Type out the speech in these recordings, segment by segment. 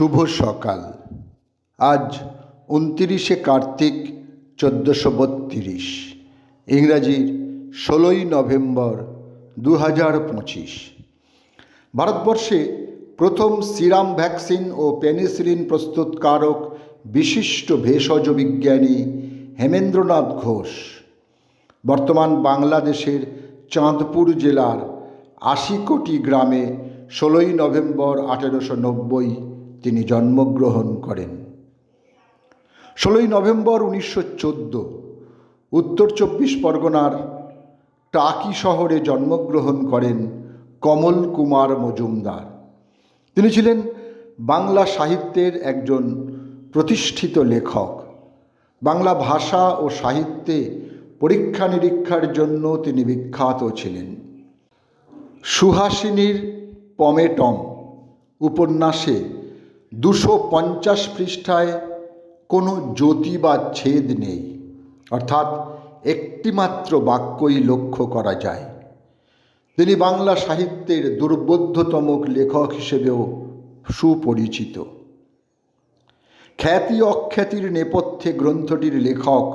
শুভ সকাল। আজ উনতিরিশে কার্তিক চোদ্দোশো বত্রিশ। ইংরাজির ষোলোই নভেম্বর দু হাজার পঁচিশ। ভারতবর্ষে প্রথম সিরাম ভ্যাকসিন ও পেনিসিলিন প্রস্তুতকারক বিশিষ্ট ভেষজ বিজ্ঞানী হেমেন্দ্রনাথ ঘোষ। বর্তমান বাংলাদেশের চাঁদপুর জেলার আশি কোটি গ্রামে ষোলোই নভেম্বর আঠেরোশো নব্বই তিনি জন্মগ্রহণ করেন। ষোলোই নভেম্বর উনিশশো চোদ্দ, উত্তর চব্বিশ পরগনার টাকি শহরে জন্মগ্রহণ করেন কমল কুমার মজুমদার। তিনি ছিলেন বাংলা সাহিত্যের একজন প্রতিষ্ঠিত লেখক। বাংলা ভাষা ও সাহিত্যে পরীক্ষা নিরীক্ষার জন্য তিনি বিখ্যাত ছিলেন। সুহাসিনীর পমেটম উপন্যাসে দুশো পঞ্চাশ পৃষ্ঠায় কোনো জ্যোতি বা ছেদ নেই। অর্থাৎ একটিমাত্র বাক্যই লক্ষ্য করা যায়। তিনি বাংলা সাহিত্যের দুর্বোধ্যতম লেখক হিসেবেও সুপরিচিত। খ্যাতি অখ্যাতির নেপথ্যে গ্রন্থটির লেখক,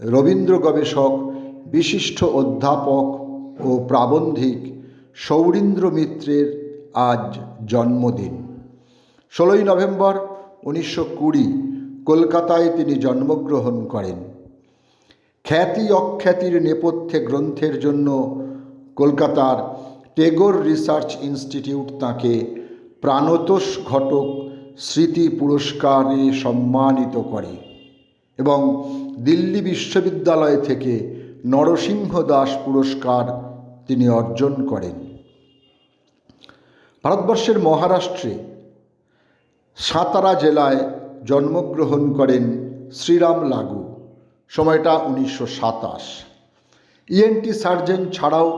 রবীন্দ্র গবেষক, বিশিষ্ট অধ্যাপক ও প্রাবন্ধিক সৌরীন্দ্র মিত্রের আজ জন্মদিন। ষোলোই নভেম্বর উনিশশো কুড়ি, কলকাতায় তিনি জন্মগ্রহণ করেন। খ্যাতি অখ্যাতির নেপথ্যে গ্রন্থের জন্য কলকাতার টেগোর রিসার্চ ইনস্টিটিউট তাঁকে প্রাণতোষ ঘটক স্মৃতি পুরস্কারে সম্মানিত করে এবং দিল্লি বিশ্ববিদ্যালয় থেকে নরসিংহ দাস পুরস্কার তিনি অর্জন করেন। ভারতবর্ষের মহারাষ্ট্রে সাতারা জেলায় জন্মগ্রহণ করেন শ্রীরাম লাগু। সময়টা উনিশশো সাতাশ। ইএনটি সার্জন ছাড়াও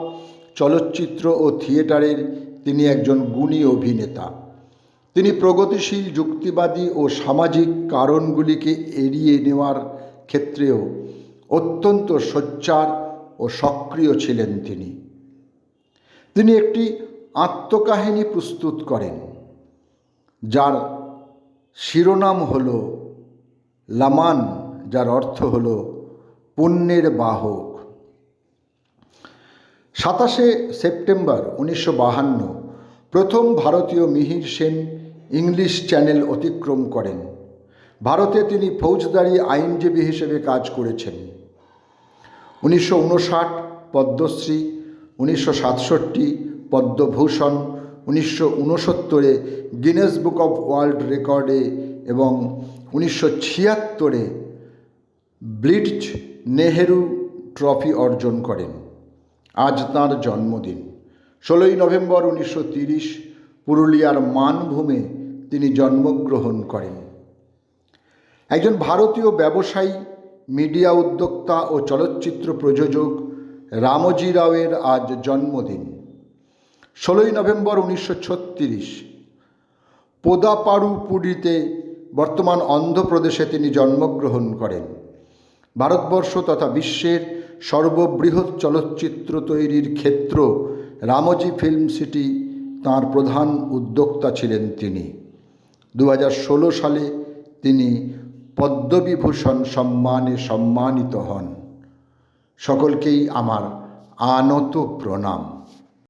চলচ্চিত্র ও থিয়েটারের তিনি একজন গুণী অভিনেতা। তিনি প্রগতিশীল, যুক্তিবাদী ও সামাজিক কারণগুলিকে এড়িয়ে নেওয়ার ক্ষেত্রেও অত্যন্ত সোচ্চার ও সক্রিয় ছিলেন তিনি। তিনি একটি আত্মকাহিনী প্রস্তুত করেন, যার শিরোনাম হল লামান, যার অর্থ হল পুণ্যের বাহক। সাতাশে সেপ্টেম্বর উনিশশো বাহান্ন প্রথম ভারতীয় মিহির সেন ইংলিশ চ্যানেল অতিক্রম করেন। ভারতে তিনি ফৌজদারি আইনজীবী হিসেবে কাজ করেছেন। উনিশশো উনষাট পদ্মশ্রী, উনিশশো সাতষট্টি পদ্মভূষণ উনিশশো উনসত্তরে গিনেস বুক অফ ওয়ার্ল্ড রেকর্ডে এবং উনিশশো ছিয়াত্তরে ব্লিটজ নেহেরু ট্রফি অর্জন করেন। আজ তাঁর জন্মদিন। ষোলোই নভেম্বর উনিশশো তিরিশ পুরুলিয়ার মানভূমে তিনি জন্মগ্রহণ করেন। একজন ভারতীয় ব্যবসায়ী, মিডিয়া উদ্যোক্তা ও চলচ্চিত্র প্রযোজক রামজি রাওয়ের আজ জন্মদিন। ষোলোই নভেম্বর উনিশশো ছত্রিশ, পোদাপাড়ুপুরীতে বর্তমান অন্ধ্রপ্রদেশে তিনি জন্মগ্রহণ করেন। ভারতবর্ষ তথা বিশ্বের সর্ববৃহৎ চলচ্চিত্র তৈরির ক্ষেত্র রামজি ফিল্ম সিটি তাঁর প্রধান উদ্যোক্তা ছিলেন তিনি। দু হাজার ষোলো সালে তিনি পদ্মবিভূষণ সম্মানে সম্মানিত হন। সকলকেই আমার আনত প্রণাম